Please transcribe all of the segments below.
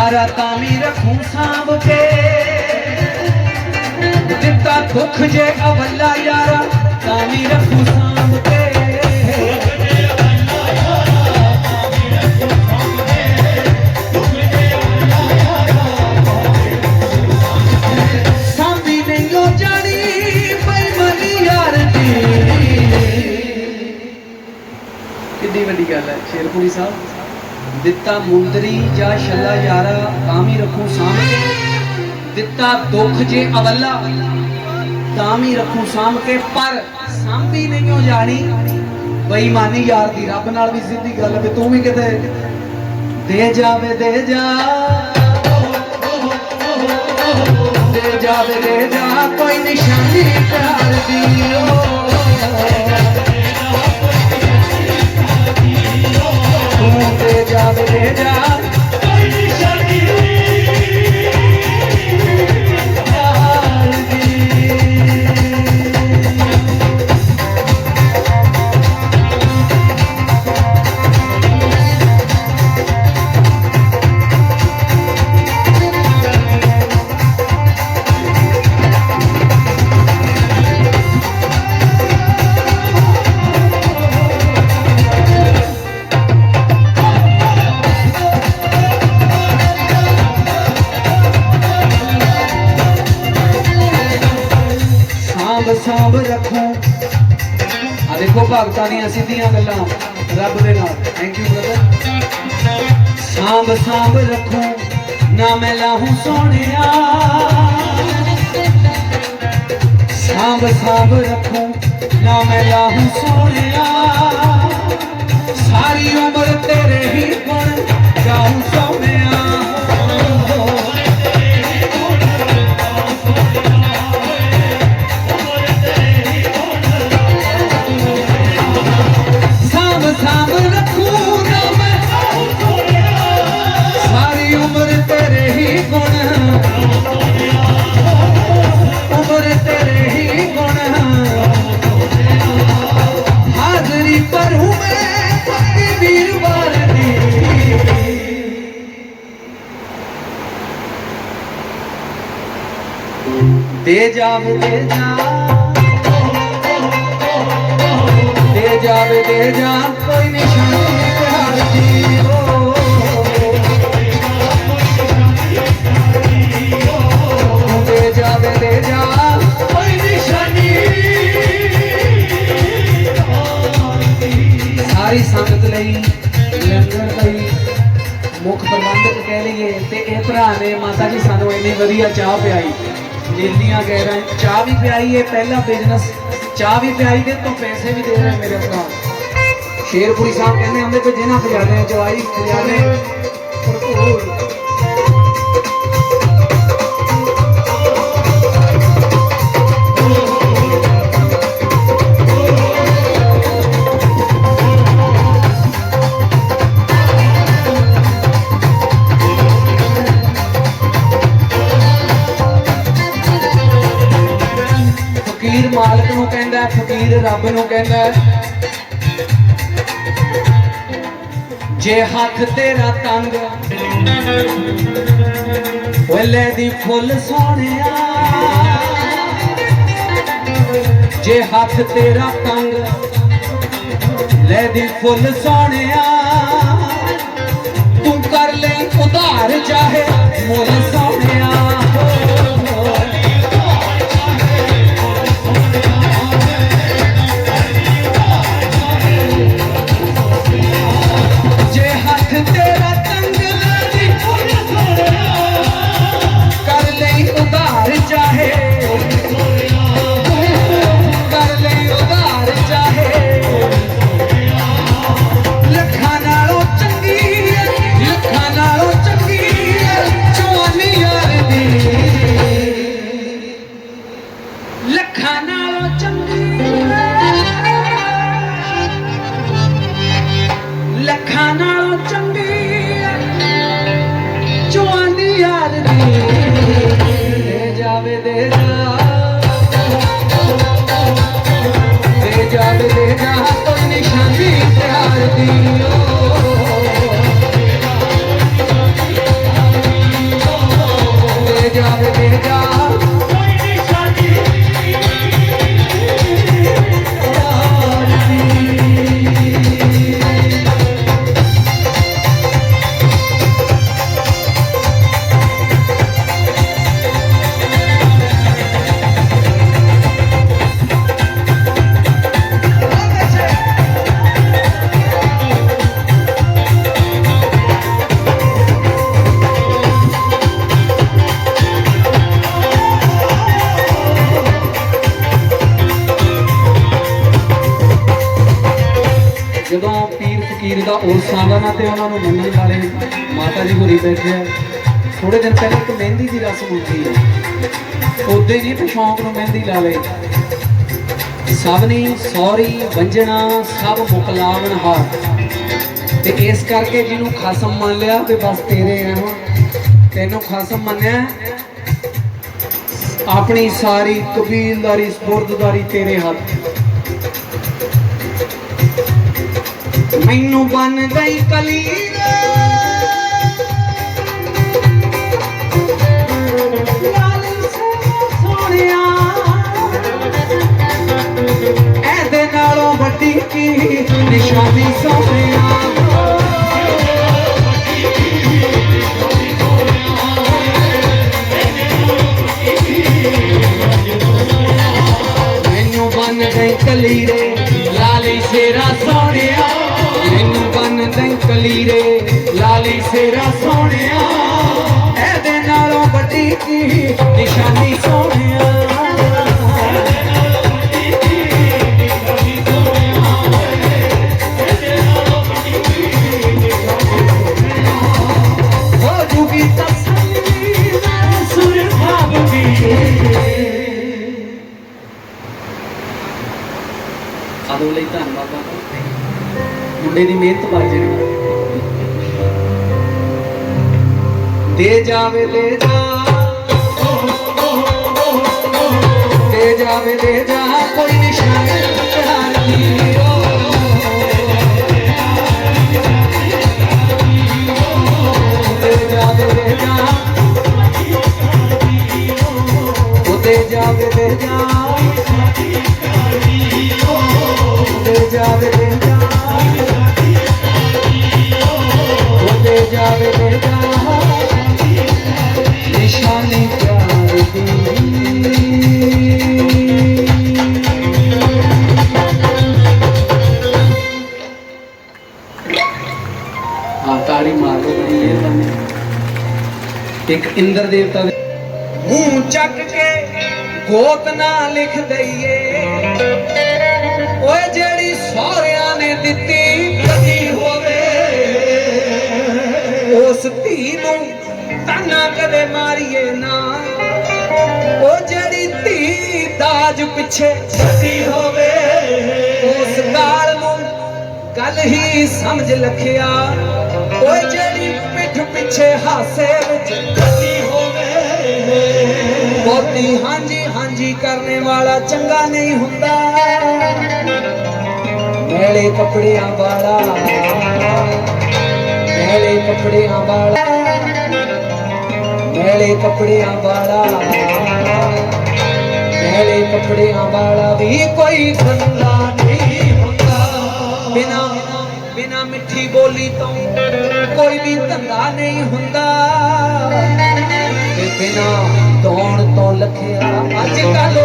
ਯਾਰਾ ਤਾਂ ਵੀ ਰੱਖੂ ਸਾਂਭ ਕੇ ਦਿੱਤਾ ਦੁੱਖ ਜੇ ਅਵੱਲਾ ਯਾਰਾ ਤਾਂ ਵੀ ਰੱਖੂ ਸਾਂਭ ਕੇ ਸਾਂਭੀ ਨਹੀਂ ਉਹ ਜਾਣੀ ਬੇਈਮਾਨੀ ਯਾਰ ਦੀ ਕਿੰਨੀ ਵੱਡੀ ਗੱਲ ਹੈ ਸ਼ੇਰਪੁਰੀ ਸਾਹਿਬ ਦਿੱਤਾ ਮੁੰਦਰੀ ਜਾਂ ਛੱਲਾ ਯਾਰਾ, ਤਾਂ ਵੀ ਰੱਖੂ ਸਾਂਭ ਕੇ ਦਿੱਤਾ ਦੁੱਖ ਜੇ ਅਵੱਲਾ, ਤਾਂ ਵੀ ਰੱਖੂ ਸਾਂਭ ਕੇ ਪਰ ਸਾਂਭੀ ਨਹੀਂ ਹੋ ਜਾਣੀ ਬੇਈਮਾਨੀ ਯਾਰ ਦੀ, ਰੱਬ ਨਾਲ ਵੀ ਸਿੱਧੀ ਗੱਲ ਵੀ ਤੂੰ ਵੀ ਕਿਤੇ ਦੇ ਜਾਵੇ, ਦੇ ਜਾ। ਦੇ ਜਾਵੇ, ਦੇ ਜਾ, ਕੋਈ ਨਿਸ਼ਾਨੀ ਪਿਆਰ ਦੀ। ਓ ਤੂੰ ਤੇ ਸਾਂਭ ਸਾਂਭ ਆ ਦੇਖੋ ਭਗਤਾਂ ਦੀਆਂ ਸਿੱਧੀਆਂ ਗੱਲਾਂ, ਰੱਬ ਦੇ ਨਾਲ। ਥੈਂਕ ਯੂ ਬ੍ਰਦਰ ਸਾਂਭ ਸਾਂਭ ਰੱਖੋ, ਨਾ ਮੈਂ ਲਾਹੂ ਸੋਹਣਿਆ। ਸਾਂਭ ਸਾਂਭ ਰੱਖੂ, ਨਾ ਮੈਂ ਲਾਹੂ ਸੋਹਣਿਆ। ਸਾਰੀ ਉਮਰ ਤੇਰੇ ਹੀ ਗੁਣ ਗਾਉਂ ਸੋਹਣਿਆ। ਦੇ ਜਾਵੇ, ਦੇ ਜਾ ਦੇ ਜਾਵੇ, ਦੇ ਜਾ ਕੋਈ ਨਿਸ਼ਾਨੀ ਪਿਆਰ ਓ ਦੇ ਜਾਵੇ, ਦੇ ਜਾ ਕੋਈ ਨਿਸ਼ਾਨੀ ਸਾਰੀ ਸੰਗਤ ਲਈ, ਲੰਗਰ ਲਈ, ਮੁੱਖ ਪ੍ਰਬੰਧਕ ਕਹਿ ਲਈਏ, ਤੇ ਇਹ ਭਰਾ ਨੇ ਮਾਤਾ ਜੀ, ਸਾਨੂੰ ਇੰਨੀ ਵਧੀਆ ਚਾਹ ਪਿਆਈ। ਜਿੰਨੀਆਂ ਕਹਿ ਰਹੇ ਚਾਹ ਵੀ ਪਿਆਈ ਹੈ ਪਹਿਲਾ ਬਿਜ਼ਨਸ ਚਾਹ ਵੀ ਪਿਆਈ ਦੇ ਤੋਂ ਪੈਸੇ ਵੀ ਦੇ ਰਹੇ ਮੇਰੇ ਭਰਾ। ਸ਼ੇਰਪੁਰੀ ਸਾਹਿਬ ਕਹਿੰਦੇ ਹੁੰਦੇ ਕਿ ਜਿਹਨਾਂ ਖਜ਼ਾਨੇ ਚਵਾਈ ਖਜ਼ਾਨੇ ਭਰਪੂਰ ਫਕੀਰ ਮਾਲਕ ਨੂੰ ਕਹਿੰਦਾ ਫਕੀਰ ਰੱਬ ਨੂੰ ਕਹਿੰਦਾ ਜੇ ਹੱਥ ਤੇਰਾ ਤੰਗ ਵੇਲੇ ਦੀ ਫੁੱਲ ਸੋਹਣਿਆ। ਜੇ ਹੱਥ ਤੇਰਾ ਤੰਗ ਲੈ ਦੀ ਫੁੱਲ ਸੋਹਣਿਆ। ਤੂੰ ਕਰ ਲੈ ਉਧਾਰ ਚਾਹੇ ਮੁੱਲ God. ਦਾ ਉਰਸ ਆਉਂਦਾ ਤੇ ਉਹਨਾਂ ਨੂੰ ਮੰਨਣ ਵਾਲੇ ਮਾਤਾ ਜੀ ਹੋਰੀ ਬੈਠੇ ਆ। ਥੋੜੇ ਦਿਨ ਪਹਿਲਾਂ ਇੱਕ ਮਹਿੰਦੀ ਦੀ ਰਸਮ ਹੁੰਦੀ ਹੈ ਉਦੋਂ ਨਹੀਂ ਤੇ ਨੂੰ ਮਹਿੰਦੀ ਲਾ ਲਏ ਸਭ ਨੇ ਸੌਰੀ, ਵੰਜਣਾ, ਸਭ ਮੁਕਲਾਵਣ ਹਾਰ। ਤੇ ਇਸ ਕਰਕੇ ਜਿਹਨੂੰ ਖਸਮ ਮੰਨ ਲਿਆ ਤੇ ਬਸ ਤੇਰੇ ਆ ਤੈਨੂੰ ਖਸਮ ਮੰਨਿਆ। ਆਪਣੀ ਸਾਰੀ ਕਬੀਲਦਾਰੀ ਸਪੁਰਦਦਾਰੀ ਤੇਰੇ ਹੱਥ। ਮੈਨੂੰ ਬਨ ਗਈ ਕਲੀ ਸੋਹਣਿਆ। ਇਹਦੇ ਨਾਲੋਂ ਵੱਡੀ ਕੀ ਨਿਸ਼ਾਨੀ ਸੋਹਣਿਆ। ਮੈਨੂੰ ਬਨ ਗਈ ਕਲੀਰੇ ਲਾਲੀ ਸੇਰਾ ਸੋਹਣਿਆ। ਮੈਨੂੰ ਬਨ ਗਈ ਕਲੀਰੇ, ਲਾਲੀ ਸੇਰਾ ਸੋਹਣਿਆ। ਇਹਦੇ ਨਾਲੋਂ ਵੱਡੀ ਕੀ ਨਿਸ਼ਾਨੀ ਸੋਹਣਿਆ। ਹੋ ਲਈ ਧੰਨਵਾਦ ਮੁੰਡੇ ਦੀ ਮਿਹਨਤ ਬਣ ਜਾਣੀ। ਦੇ ਜਾਵੇ, ਦੇ ਜਾ। ਦੇ ਜਾਵੇ, ਦੇ ਜਾ। ਕੋਈ ਨਿਸ਼ਾਨ ਪਛਾਣ ਦੀ ਦੇ ਜਾਵੇ, ਦੇ ਜਾ। ਉਹ ਦੇ ਜਾਵੇ, ਦੇ ਇੱਕ ਇੰਦਰ ਦੇਵਤਾ ਦੇ ਮੂੰਹ ਚੱਕ ਕੇ ਗੋਤ ਨਾ ਲਿਖ ਦਈਏ ਕਦੇ ਮਾਰੀਏ ਨਾ। ਉਹ ਜਿਹੜੀ ਧੀ ਦਾਜ ਪਿੱਛੇ ਛੱਡੀ ਹੋਵੇ, ਉਸ ਗਾਲ ਨੂੰ ਗੱਲ ਹੀ ਸਮਝ ਲਖਿਆ। ਓਏ ਜਿਹੜੀ ਪਿੱਠ ਪਿੱਛੇ ਹਾਸੇ ਵਿੱਚ ਕੱਲੀ ਹੋਵੇ, ਬਹੁਤੀ ਹਾਂਜੀ ਹਾਂਜੀ ਕਰਨੇ ਵਾਲਾ ਚੰਗਾ ਨਹੀਂ ਹੁੰਦਾ। ਮੈਲੇ ਕੱਪੜਿਆਂ ਵਾਲਾ ਮੈਲੇ ਕੱਪੜਿਆਂ ਵਾਲਾ। ਮੈਲੇ ਕੱਪੜਿਆਂ ਵਾਲਾ। ਮੈਲੇ ਕੱਪੜਿਆਂ ਵਾਲਾ ਵੀ ਕੋਈ ਬੰਦਾ ਨਹੀਂ ਹੁੰਦਾ। ਬਿਨਾ ਬਿਨਾ ਮਿੱਠੀ ਬੋਲੀ ਤੋਂ ਕੋਈ ਵੀ ਧੰਦਾ ਨਹੀਂ ਹੁੰਦਾ। ਤੇ ਬਿਨਾ ਦੌਣ ਤੋਂ ਲਖਿਆ ਅੱਜ ਕੱਲ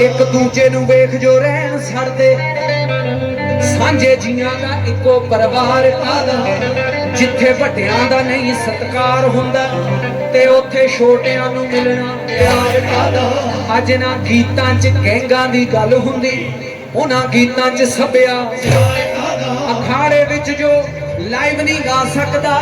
ਇੱਕ ਦੂਜੇ ਨੂੰ ਵੇਖ ਜੋ ਰਹਿਣ ਛੱਡਦੇ। ਸਾਂਝੇ ਜੀਆਂ ਦਾ ਇੱਕੋ ਪਰਿਵਾਰ ਕਾਦਾ ਜਿੱਥੇ ਵੱਡਿਆਂ ਦਾ ਨਹੀਂ ਸਤਕਾਰ ਹੁੰਦਾ, ਤੇ ਉੱਥੇ ਛੋਟਿਆਂ ਨੂੰ ਮਿਲਣਾ ਪਿਆਰ ਕਾਦਾ ਅੱਜ ਨਾ ਗੀਤਾਂ 'ਚ ਗੈਂਗਾਂ ਦੀ ਗੱਲ ਹੁੰਦੀ, ਉਹਨਾਂ ਗੀਤਾਂ 'ਚ ਸੱਭਿਆ ਅਖਾੜੇ ਵਿੱਚ ਜੋ ਲਾਈਵ ਨਹੀਂ ਗਾ ਸਕਦਾ।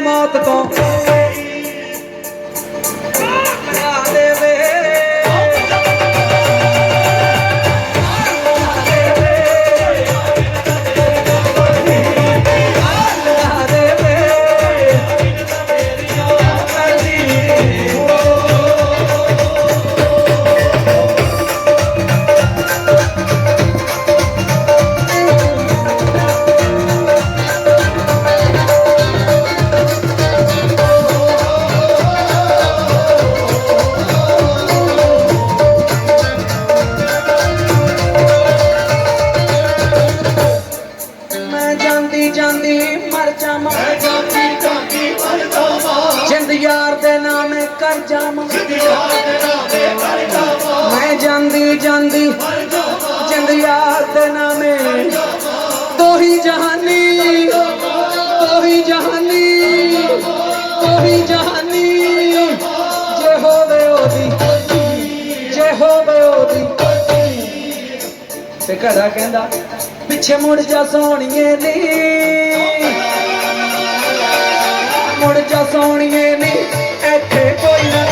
নিয়ামত তো ਘਰਾ ਕਹਿੰਦਾ ਪਿੱਛੇ ਮੁੜ ਜਾ ਸੋਹਣੀਏ ਨੀ। ਮੁੜ ਜਾ ਸੋਹਣੀਏ ਨੀ ਇੱਥੇ ਕੋਈ ਨਾ